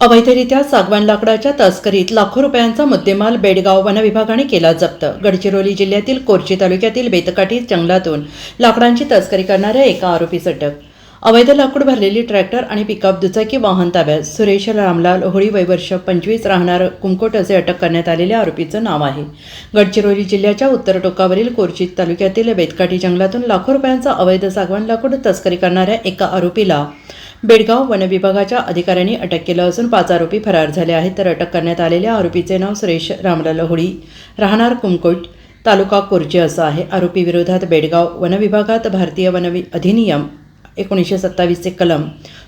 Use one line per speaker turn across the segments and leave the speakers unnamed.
अवैधरित्या सागवान लाकडाच्या तस्करीत लाखो रुपयांचा मुद्देमाल बेडगाव वनविभागाने केला जप्त. गडचिरोली जिल्ह्यातील कोरची तालुक्यातील बेतकाठी जंगलातून लाकडांची तस्करी करणाऱ्या एका आरोपीस अटक अवैध लाकूड भरलेली ट्रॅक्टर आणि पिकअप दुचाकी वाहन ताब्यात. सुरेश रामलाल होळी वैवर्ष पंचवीस राहणार कुमकोट असे अटक करण्यात आलेल्या आरोपीचं नाव आहे. गडचिरोली जिल्ह्याच्या उत्तर टोकावरील कोरची तालुक्यातील बेतकाठी जंगलातून लाखो रुपयांचा अवैध सागवान लाकूड तस्करी करणाऱ्या एका आरोपीला बेडगाव वनविभागाच्या अधिकाऱ्यांनी अटक केलं असून पाच आरोपी फरार झाले आहेत. तर अटक करण्यात आलेल्या आरोपीचे नाव सुरेश रामलाल होळी राहणार कुमकोट तालुका कोरची असं आहे. आरोपी विरोधात बेडगाव वनविभागात भारतीय वनवि अधिनियम एकोणीसशे सत्तावीसचे कलम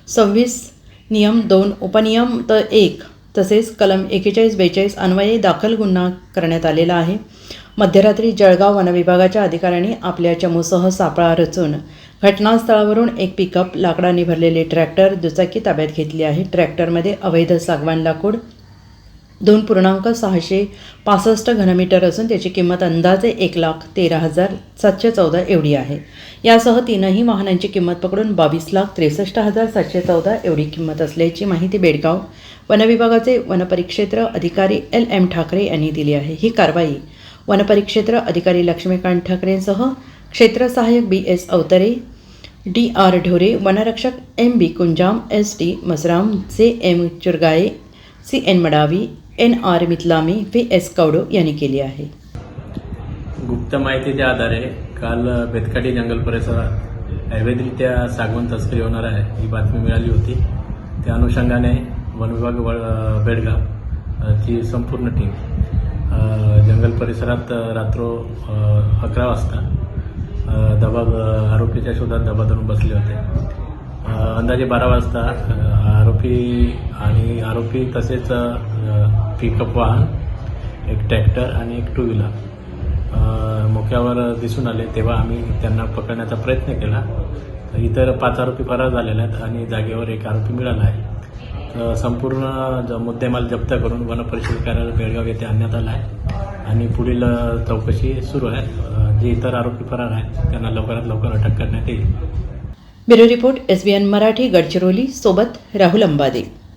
सव्वीस नियम दोन उपनियम त एक तसेच कलम एकेचाळीस बेचाळीस अन्वये दाखल गुन्हा करण्यात आलेला आहे. मध्यरात्री जळगाव वनविभागाच्या अधिकाऱ्यांनी आपल्या चमूसह सापळा रचून घटनास्थळावरून एक पिकअप लाकडाने भरलेले ट्रॅक्टर दुचाकी ताब्यात घेतली आहे. ट्रॅक्टरमध्ये अवैध सागवान लाकूड दोन पूर्णांक सहाशे पासष्ट घनमीटर असून त्याची किंमत अंदाजे एक लाख तेरा हजार सातशे चौदा एवढी आहे. यासह तीनही वाहनांची किंमत पकडून बावीस लाख त्रेसष्ट हजार सातशे चौदा एवढी किंमत असल्याची माहिती बेडगाव वनविभागाचे वनपरिक्षेत्र अधिकारी एल एम ठाकरे यांनी दिली आहे. ही कारवाई वनपरिक्षेत्र अधिकारी लक्ष्मीकांत ठाकरेंसह क्षेत्र सहाय्यक B S Avtare D R Dhore वनरक्षक M B Kunjam S T Masram J M Churgale C N Madavi N R Mitlami V S Kawdo यांनी केली आहे.
गुप्त माहितीच्या आधारे काल बेतकाटी जंगल परिसरात अवैधरित्या सागवन तस्करी होणार आहे ही बातमी मिळाली होती. त्या अनुषंगाने वनविभाग बेडगाव ची संपूर्ण टीम जंगल परिसरात रात्र रात्रो अकरा वाजता अ, दबा आरोपीच्या शोधात दबा धरून बसले होते. अंदाजे बारा वाजता आरोपी आणि आरोपी तसेच पिकअप वाहन एक ट्रॅक्टर आणि एक टू व्हीलर मोक्यावर दिसून आले. तेव्हा आम्ही त्यांना पकडण्याचा प्रयत्न केला. इतर पाच आरोपी फरार झालेले आहेत आणि जागेवर एक आरोपी मिळाला आहे. संपूर्ण ज- मुद्देमाल जप्त करून वनपरिषद कार्यालय बेळगाव येथे आणण्यात आला आहे. आणि पुढील चौकशी सुरू आहे. जे इतर आरोपी फरार आहेत त्यांना लवकरात लवकर अटक करण्यात येईल.
Bureau report S B N Marathi Gadchiroli सोबत राहुल अंबादे.